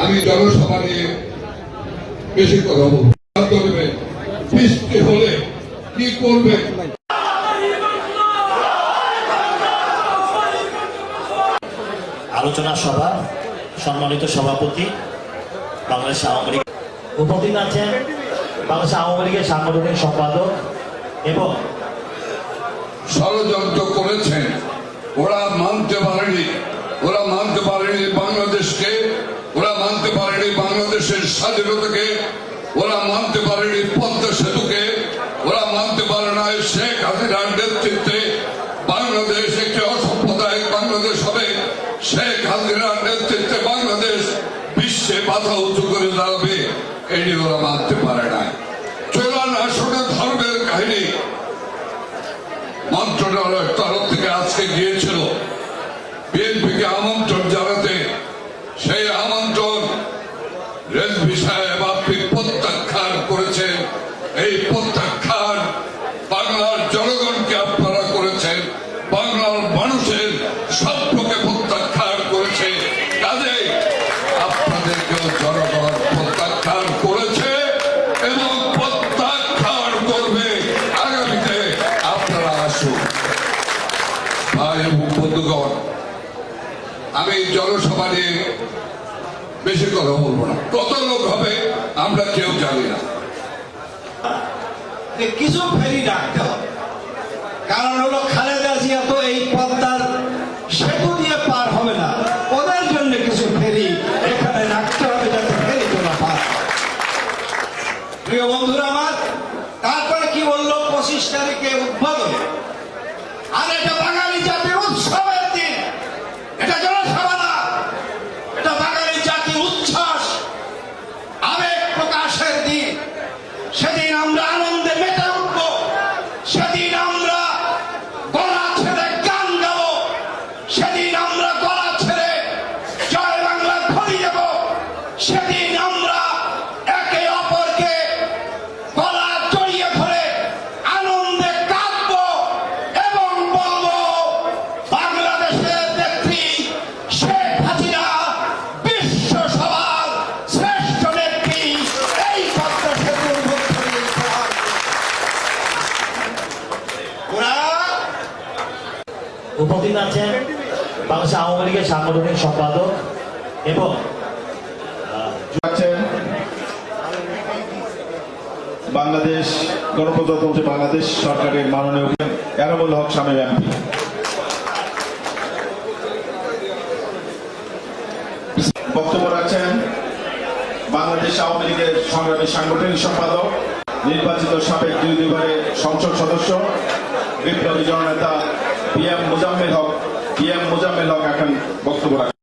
আমি জনসভা নিয়ে বেশি কথা বলব বৃষ্টি হলে কি করবে? আলোচনা সভা সম্মানিত সভাপতি বাংলাদেশ আওয়ামী লীগ উপস্থিত আছেন বাংলাদেশ আওয়ামী লীগের সাংগঠনিক সম্পাদক এবং ষড়যন্ত্র করেছেন ওরা মানতে পারেনি ওরা মানতে পারেনি বাংলাদেশকে ওরা মানতে পারেনি বাংলাদেশের স্বাধীনতাকে ওরা মানতে পারেনি পদ্মা সেতুকে, ওরা মানতে পারে না শেখ হাসিনার নেতৃত্বে বাংলাদেশ একটি অসাম্প্রদায়িক বাংলাদেশ হবে। শেখ হাসিনার নেতৃত্বে বাংলাদেশ বিশ্বে মাথা উঁচু করে দাঁড়াবে, এটি ওরা মানতে পারে না চোরান আসনে ধর্মের কাহিনী মন্ত্রণালয়ের তরফ থেকে আজকে গিয়েছিল। বিএনপিকে আমন্ত্রণ জানাতে আমি জনসভা নিয়ে বেশি কথা বলব না। কত লোক হবে আমরা কেউ জানি না। কিছু ফেরি রাখতে হবে। কারণ হলো খালেদা জিয়া তো এই পদ্মার সেতু দিয়ে পার হবে না ওদের জন্য কিছু ফেরি এখানে রাখতে হবে যাতে ফেরি তোলা পার হয়। প্রিয় বন্ধুরা আমার, তারপরে কি বলল? পঁচিশ তারিখে উদ্বোধন। আর এটা বাঙালি জাতির উৎসবের দিন। এটা জনসভা। না এটা বাঙালি জাতির উচ্ছ্বাস, আবেগ প্রকাশের দিন। সেদিন আমরা আনন্দে মেতে উঠব। সেদিন আমরা গলা ছেড়ে গান গাবো। সেদিন আমরা গলা ছেড়ে জয় বাংলা ধরি যাব সেদিন আমরা একে অপরকে গলা জড়িয়ে ধরে আনন্দে কাঁদবো এবং বলব বাংলাদেশের নেত্রী শেখ হাসিনা বিশ্ব সভার শ্রেষ্ঠ নেত্রী এই পদ্মা সেতুর মধ্য দিয়ে প্রহার। ওরা উপস্থিত আছেন বাংলাদেশ আওয়ামী লীগের সাংগঠনিক সম্পাদক এবং বাংলাদেশ গণপ্রজাতন্ত্রী বাংলাদেশ সরকারের মাননীয় হক স্বামী এমপি। বক্তব্য রাখছেন বাংলাদেশ আওয়ামী লীগের সংগ্রামী সাংগঠনিক সম্পাদক, নির্বাচিত সাবেক দুই দুইবারের সংসদ সদস্য, বিপ্লবী জননেতা P M Muzammel Haque P M Muzammel Haque এখন বক্তব্য রাখেন।